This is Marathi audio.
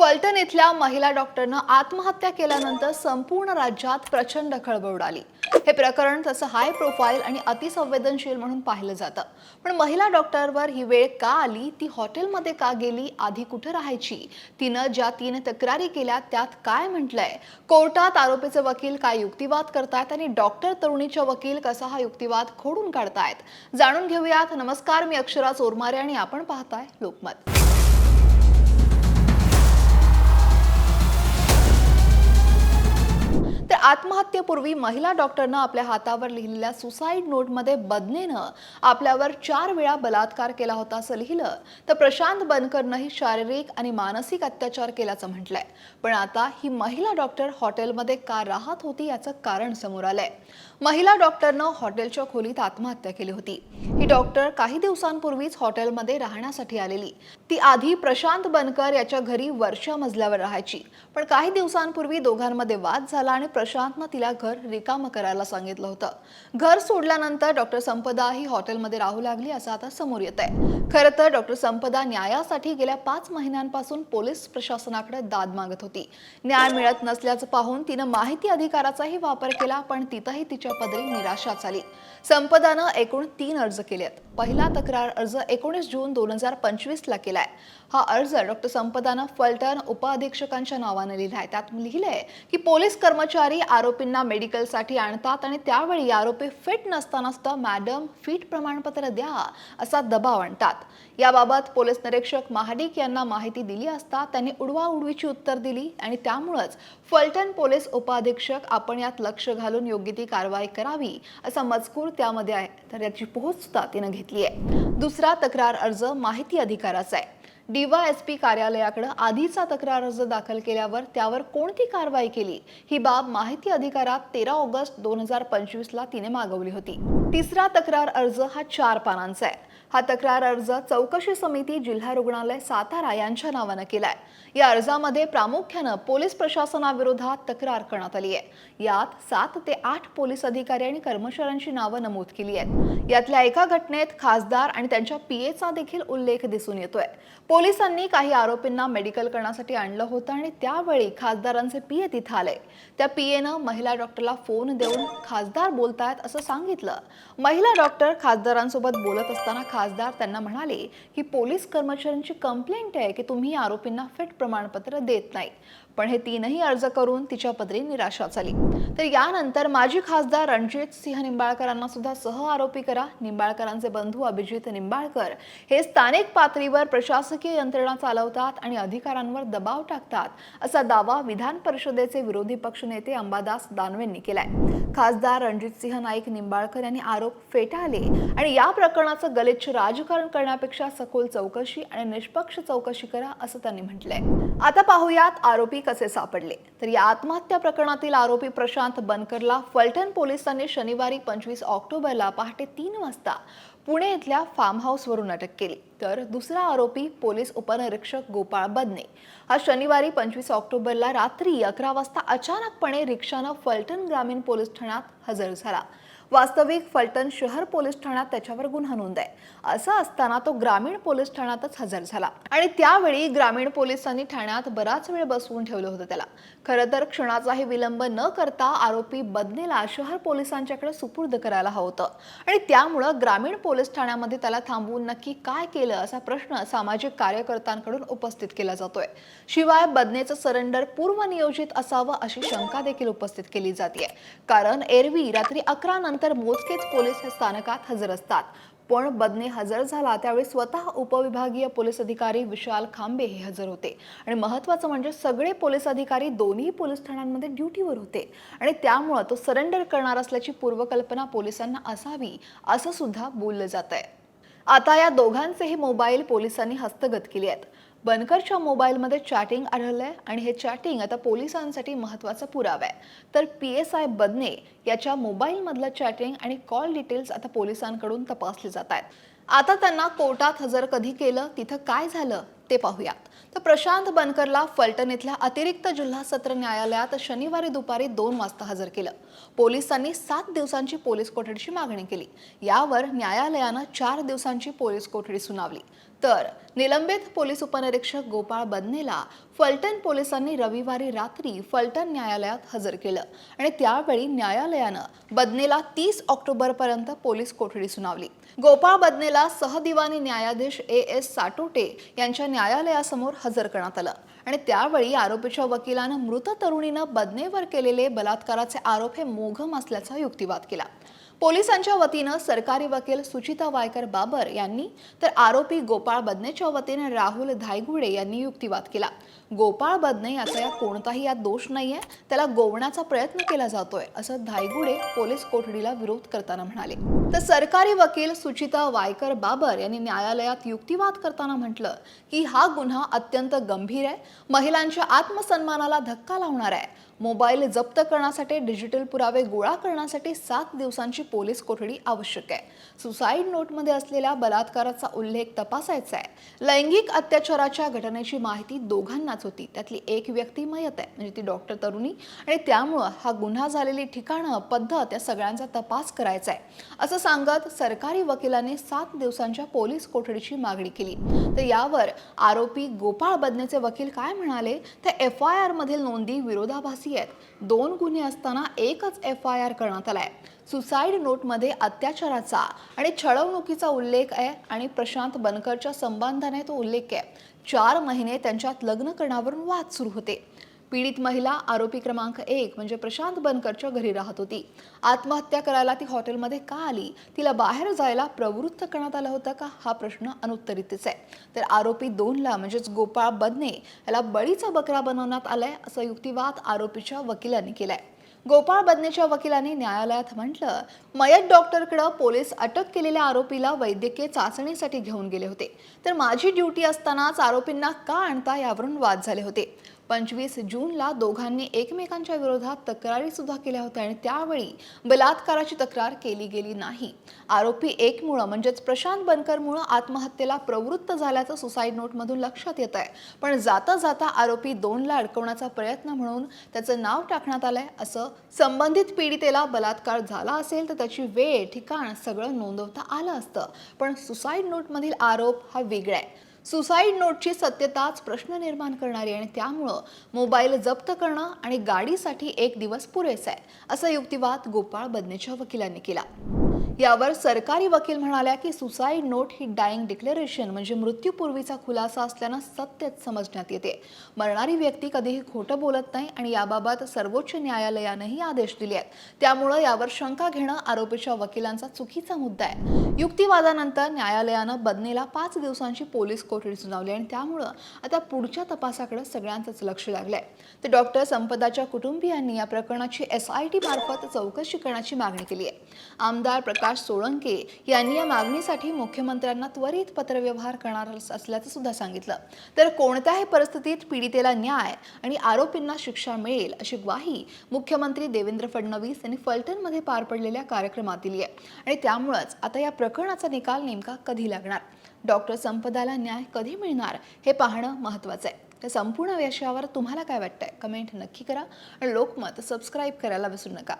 फलटण इथल्या महिला डॉक्टरनं आत्महत्या केल्यानंतर संपूर्ण राज्यात प्रचंड खळबळ उडाली. हे प्रकरण तसं हाय प्रोफाईल आणि अतिसंवेदनशील म्हणून पाहिलं जातं. पण महिला डॉक्टरवर ही वेळ का आली? ती हॉटेलमध्ये का गेली? आधी कुठं राहायची? तिनं ज्या तीन तक्रारी केल्या त्यात काय म्हटलंय? कोर्टात आरोपीचे वकील काय युक्तिवाद करतायत आणि डॉक्टर तरुणीच्या वकील कसा हा युक्तिवाद खोडून काढतायत? जाणून घेऊयात. नमस्कार मी अक्षरा चोरमारे आणि आपण पाहताय लोकमत. आत्महत्येपूर्वी महिला डॉक्टरनं आपल्या हातावर लिहिलेल्या सुसाईड नोटमध्ये बदनेनं आपल्यावर चार वेळा बलात्कार केला होता असं लिहिलं. तर प्रशांत बनकरनंही शारीरिक आणि मानसिक अत्याचार केल्याचं म्हटलंय. पण आता ही महिला डॉक्टर हॉटेलमध्ये का राहत होती याचं कारण समोर आलंय. महिला डॉक्टरनं हॉटेलच्या खोलीत आत्महत्या केली होती. डॉक्टर काही दिवसांपूर्वीच हॉटेलमध्ये राहण्यासाठी आलेली. ती आधी प्रशांत बनकर याच्या घरी वर्षा मजल्यावर राहायची. पण काही दिवसांपूर्वी दोघांमध्ये वाद झाला आणि प्रशांतनं तिला घर रिकामं करायला सांगितलं होतं. घर सोडल्यानंतर डॉक्टर संपदा ही हॉटेलमध्ये राहू लागली असं आता समोर येत आहे खरं तर डॉक्टर संपदा न्यायासाठी गेल्या पाच महिन्यांपासून पोलीस प्रशासनाकडे दाद मागत होती. न्याय मिळत नसल्याचं पाहून तिनं माहिती अधिकाराचाही वापर केला पण तिथंही तिच्या पदरी निराशाच आली. संपदानं एकूण तीन अर्ज केले. केलेत पहिला तक्रार अर्ज एकोणीस जून दोन हजार पंचवीस ला आहे हा अर्ज डॉक्टर संपदानं फलटण उपअधीक्षकांच्या नावानं लिहिलाय त्यात लिहिलंय की पोलीस कर्मचारी आरोपींना मेडिकलसाठी आणतात आणि त्यावेळी आरोपी फिट नसताना सुद्धा मॅडम फिट प्रमाणपत्र द्या असा दबाव आणतात. याबाबत पोलीस निरीक्षक महाडिक यांना माहिती दिली असता त्यांनी उडवाउडवीची उत्तर दिली आणि त्यामुळंच फलटण पोलीस उपअधीक्षक आपण यात लक्ष घालून योग्य ती कारवाई करावी असा मजकूर त्यामध्ये आहे. तर याची पोहोच सुद्धा तिनं घेतली आहे दुसरा तक्रार अर्ज माहिती अधिकाराचा आहे. डीवायएसपी कार्यालयाकडे आधीचा तक्रार अर्ज दाखल केल्यावर त्यावर कोणती कारवाई केली? ही बाब माहिती अधिकारात तेरा ऑगस्ट दोन हजार पंचवीसला तिने मागवली होती. तिसरा तक्रार अर्ज हा चार पानांचा आहे. हा तक्रार अर्ज चौकशी समिती जिल्हा रुग्णालय सातारा यांच्या नावानं केलाय. या अर्जामध्ये प्रामुख्यानं पोलीस प्रशासनाविरोधात तक्रार करण्यात आली आहे. यात सात ते आठ पोलीस अधिकारी आणि कर्मचाऱ्यांची नावं नमूद केली आहेत. यातल्या एका घटनेत खासदार आणि त्यांच्या पीएचा देखील उल्लेख दिसून येतोय. पोलिसांनी काही आरोपींना मेडिकल करण्यासाठी आणलं होतं आणि त्यावेळी खासदारांचे पीए तिथे आले. त्या पीएनं महिला डॉक्टरला फोन देऊन खासदार बोलतायत असं सांगितलं. महिला डॉक्टर खासदारांसोबत बोलत असताना खासदार त्यांना म्हणाले की पोलीस कर्मचाऱ्यांची कंप्लेंट आहे की तुम्ही आरोपींना फिट प्रमाणपत्र देत नाही पण हे तीनही अर्ज करून तिच्या पदरी निराशा झाली. तर यानंतर माजी खासदार रणजित सिंह निंबाळकरांना सुद्धा सह आरोपी करा. निंबाळकरांचे बंधू अभिजित निंबाळकर हे स्थानिक पातळीवर प्रशासकीय यंत्रणा चालवतात आणि अधिकाऱ्यांवर दबाव टाकतात असा दावा विधान परिषदेचे विरोधी पक्षनेते अंबादास दानवेंनी केलाय. खासदार रणजितसिंह नाईक निंबाळकर यांनी आरोप फेटाळले आणि या प्रकरणाचं गलिच्छ राजकारण करण्यापेक्षा सखोल चौकशी आणि निष्पक्ष चौकशी करा असं त्यांनी म्हटलंय. आता पाहूयात आरोपी कसे सापडले. तर या आत्महत्या प्रकरणातील आरोपी प्रशांत बनकरला फलटण पोलिसांनी शनिवारी पंचवीस ऑक्टोबरला पहाटे तीन वाजता पुणे इथल्या फार्म हाऊसवरून अटक केली. तर दुसरा आरोपी पोलीस उपनिरीक्षक गोपाळ बदने. हा शनिवारी पंचवीस ऑक्टोबरला रात्री अकरा वाजता अचानकपणे रिक्षानं फलटण ग्रामीण पोलीस ठाण्यात हजर झाला. वास्तविक फलटण शहर पोलीस ठाण्यात त्याच्यावर गुन्हा नोंद आहे. असं असताना तो ग्रामीण पोलीस ठाण्यातच हजर झाला. आणि त्यावेळी ग्रामीण पोलिसांनी ठाण्यात बराच वेळ बसवून ठेवलं होतं त्याला. खरं तर क्षणाचाही विलंब न करता आरोपी बदनेला शहर पोलिसांच्याकडे सुपूर्द करायला हवं होतं. आणि त्यामुळं ग्रामीण पोलीस ठाण्यामध्ये त्याला थांबवून नक्की काय केलं असा प्रश्न सामाजिक कार्यकर्त्यांकडून उपस्थित केला जातोय. शिवाय बदनेचं सरेंडर पूर्वनियोजित असावं अशी शंका देखील उपस्थित केली जाते कारण एरवी रात्री अकरा नंतर मोजकेच पोलीस स्थानकात हजर असतात. पण बदने हजर झाला त्यावेळी स्वतः उपविभागीय पोलीस अधिकारी विशाल खांबे हे हजर होते. आणि महत्त्वाचं म्हणजे सगळे पोलीस अधिकारी दोन्ही पोलीस ठाण्यांमध्ये ड्युटीवर होते. आणि त्यामुळं तो सरेंडर करणार असल्याची पूर्वकल्पना पोलिसांना असावी असं सुद्धा बोललं जात आहे आता या दोघांचेही मोबाईल पोलिसांनी हस्तगत केले आहेत. बनकरच्या मोबाईलमध्ये चॅटिंग आढळलं आहे आणि हे चॅटिंग आता पोलिसांसाठी महत्त्वाचा पुरावा आहे. तर पी एस आय बदने याच्या मोबाईलमधलं चॅटिंग आणि कॉल डिटेल्स आता पोलिसांकडून तपासले जात आहेत. आता त्यांना कोर्टात हजर कधी केलं? तिथं काय झालं? ते पाहूयात. तर प्रशांत बनकरला फलटण इथल्या अतिरिक्त जिल्हा सत्र न्यायालयात शनिवारी दुपारी दोन वाजता हजर केलं. पोलिसांनी सात दिवसांची पोलीस कोठडीची मागणी केली. यावर न्यायालयानं चार दिवसांची पोलीस कोठडी सुनावली. तर निलंबित पोलीस उपनिरीक्षक गोपाळ बदनेला फलटण पोलिसांनी रविवारी रात्री फलटण न्यायालयात हजर केलं आणि त्यावेळी न्यायालयानं बदनेला तीस ऑक्टोबरपर्यंत पोलीस कोठडी सुनावली. गोपाळ बदनेला सहदिवानी न्यायाधीश ए एस साटोटे यांच्या न्यायालयासमोर हजर करण्यात आलं. आणि त्यावेळी आरोपीच्या वकिलानं मृत तरुणीनं बदनेवर केलेले बलात्काराचे आरोप हे मोघम असल्याचा युक्तिवाद केला. पोलिसांच्या वतीनं सरकारी वकील सुचिता वायकर बाबर यांनी तर आरोपी गोपाळ बदनेच्या वतीने राहुल धायगुडे यांनी युक्तिवाद केला. गोपाळ बदने याचा या कोणताही यात दोष नाहीये त्याला गोवण्याचा प्रयत्न केला जातोय असं धायगुडे पोलीस कोठडीला विरोध करताना म्हणाले. तर सरकारी वकील सुचिता वायकर बाबर यांनी न्यायालयात युक्तिवाद करताना म्हटलं की हा गुन्हा अत्यंत गंभीर आहे महिलांच्या आत्मसन्मानाला धक्का लावणार आहे. मोबाईल जप्त करण्यासाठी डिजिटल पुरावे गोळा करण्यासाठी सात दिवसांची पोलीस कोठडी आवश्यक आहे. सुसाईड नोटमध्ये असलेल्या बलात्काराचा उल्लेख तपासायचा आहे. लैंगिक अत्याचाराच्या घटनेची माहिती दोघांनाच होती. त्यातली एक व्यक्ती मयत आहे म्हणजे ती डॉक्टर तरुणी. आणि त्यामुळं हा गुन्हा झालेली ठिकाणं पद्धत या सगळ्यांचा तपास करायचा आहे. असं सांगत सरकारी वकिलाने सात दिवसांच्या पोलीस कोठडीची मागणी केली. तर यावर आरोपी गोपाळ बदनेचे वकील काय म्हणाले? तर एफ आय आर मधील नोंदी विरोधाभासी आहेत. दोन गुन्हे असताना एकच एफ आय आर करण्यात आलाय. सुसाईड नोटमध्ये अत्याचाराचा आणि छळवणुकीचा उल्लेख आहे आणि प्रशांत बनकरच्या संबंधाने तो उल्लेख आहे चार महिने त्यांच्यात लग्न करण्यावरून वाद सुरू होते. पीडित महिला आरोपी क्रमांक एक म्हणजे प्रशांत बनकरच्या घरी राहत होती. आत्महत्या करायला ती हॉटेलमध्ये का आली? तिला बाहेर जायला प्रवृत्त करण्यात आलं होतं का? हा प्रश्न अनुत्तरितच आहे. तर आरोपी दोनला म्हणजेच गोपाळ बदने याला बळीचा बकरा बनवण्यात आलाय असा युक्तिवाद आरोपीच्या वकिलांनी केलाय. गोपाळ बदनेच्या वकिलांनी न्यायालयात म्हटलं मयत डॉक्टरकडे पोलीस अटक केलेल्या आरोपीला वैद्यकीय चाचणीसाठी घेऊन गेले होते. तर माझी ड्युटी असतानाच आरोपींना का आणता यावरून वाद झाले होते? पंचवीस जूनला दोघांनी एकमेकांच्या विरोधात तक्रारीसुद्धा केल्या होत्या आणि त्यावेळी बलात्काराची तक्रार केली गेली नाही. आरोपी एकमुळं म्हणजेच प्रशांत बनकरमुळं आत्महत्येला प्रवृत्त झाल्याचं सुसाईड नोटमधून लक्षात येत आहे पण जाता जाता आरोपी दोनला अडकवण्याचा प्रयत्न म्हणून त्याचं नाव टाकण्यात आलंय. असं संबंधित पीडितेला बलात्कार झाला असेल तर त्याची वेळ ठिकाण सगळं नोंदवता आलं असतं. पण सुसाईड नोटमधील आरोप हा वेगळा आहे. सुसाईड नोटची सत्यताच प्रश्न निर्माण करणारी आणि त्यामुळं मोबाईल जप्त करणं आणि गाडीसाठी एक दिवस पुरेसा आहे असा युक्तिवाद गोपाळ बदनेच्या वकिलांनी केला. यावर सरकारी वकील म्हणाल्या की सुसाईड नोट ही डाईंग डिक्लेरेशन म्हणजे मृत्यूपूर्वीचा खुलासा असल्यानं सत्यच समजण्यात येते. मरणारी व्यक्ती कधीही खोटं बोलत नाही आणि याबाबत सर्वोच्च न्यायालयानंही आदेश दिले आहेत. त्यामुळं यावर शंका घेणं आरोपीच्या वकिलांचा चुकीचा मुद्दा आहे. युक्तिवादानंतर न्यायालयानं बदनेला पाच दिवसांची पोलीस कोठडी सुनावली आणि त्यामुळं आता पुढच्या तपासाकडे सगळ्यांचंच लक्ष लागलंय. तर डॉक्टर संपदाच्या कुटुंबियांनी या प्रकरणाची एस आय टी मार्फत चौकशी करण्याची मागणी केली आहे. आमदार प्रकाश सोळंके यांनी या मागणीसाठी मुख्यमंत्र्यांना त्वरित पत्रव्यवहार करणार असल्याचं सुद्धा सांगितलं. तर कोणत्याही परिस्थितीत पीडितेला न्याय आणि आरोपींना शिक्षा मिळेल अशी ग्वाही मुख्यमंत्री देवेंद्र फडणवीस यांनी फलटणमध्ये पार पडलेल्या कार्यक्रमात दिली आहे. आणि त्यामुळंच आता या प्रकरणाचा निकाल नेमका कधी लागणार? डॉक्टर संपदाला न्याय कधी मिळणार? हे पाहणं महत्त्वाचं आहे. त्या संपूर्ण विषयावर तुम्हाला काय वाटतंय? कमेंट नक्की करा आणि लोकमत सबस्क्राईब करायला विसरू नका.